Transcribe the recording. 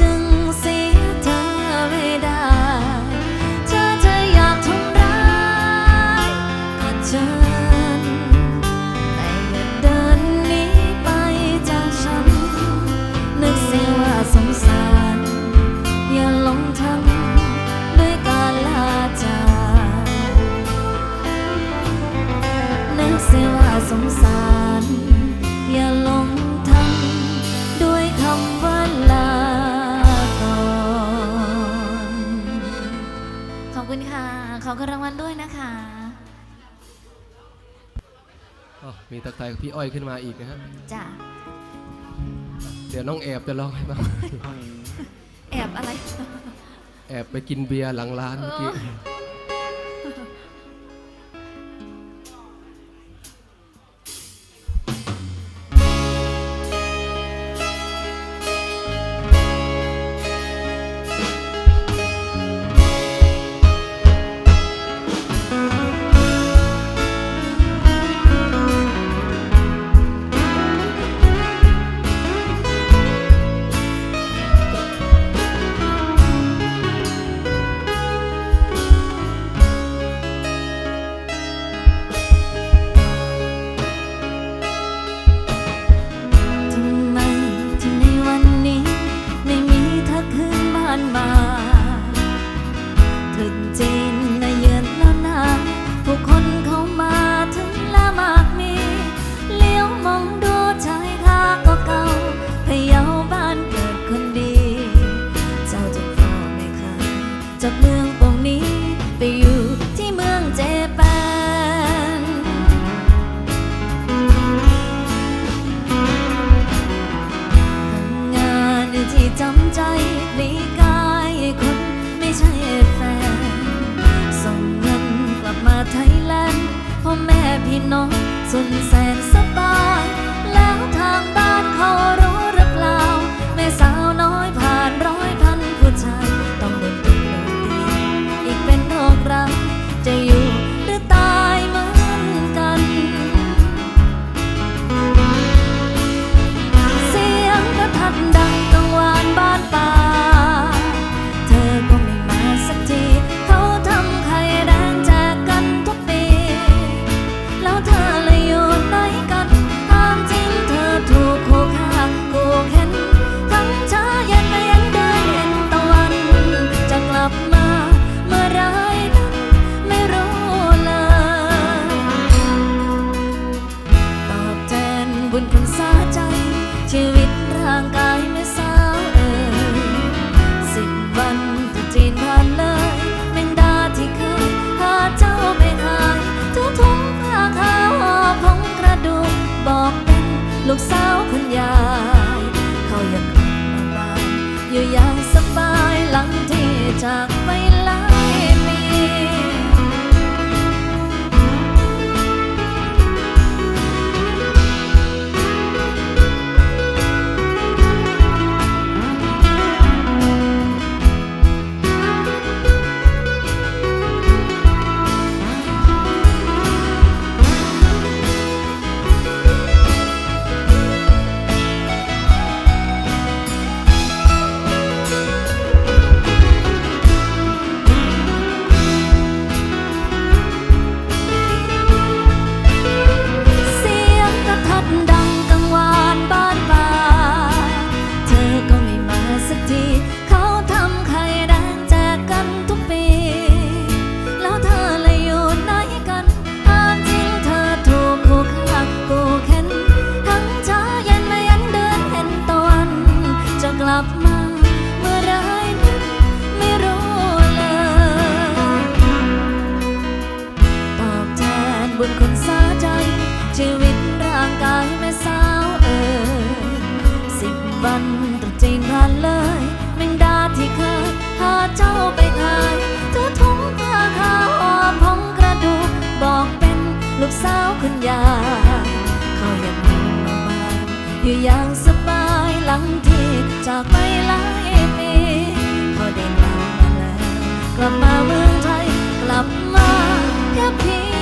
จึงเสียเธอไม่ได้ เธอจะอยากทำร้ายก็เชิญแต่อย่าเดินหนีไปจากฉัน นึกเสียว่าสงสาร อย่าหลงทำด้วยการลาจากนึกเสียว่าสงสาร ขอบคุณรางวัลด้วยนะคะอ๋อมีตะไคร้กับพี่อ้อยขึ้นมาอีกนะฮะจ้ะเดี๋ยวน้องแอบจะร้องให้ฟังแอบอะไร แอบไปกินเบียร์หลังร้านเมื่อกี้ เจ้าไปทายเธอทุ่งผ้าคาหอมพงกระดูกบอกเป็นลูกสาวคุณยายเขาอยังมอบ้านอยู่อย่างสบายหลังที่จากไปหลายปีเขาได้กลับมาแล้วกลับมาเมืองไทยกลับมาแค่เพียง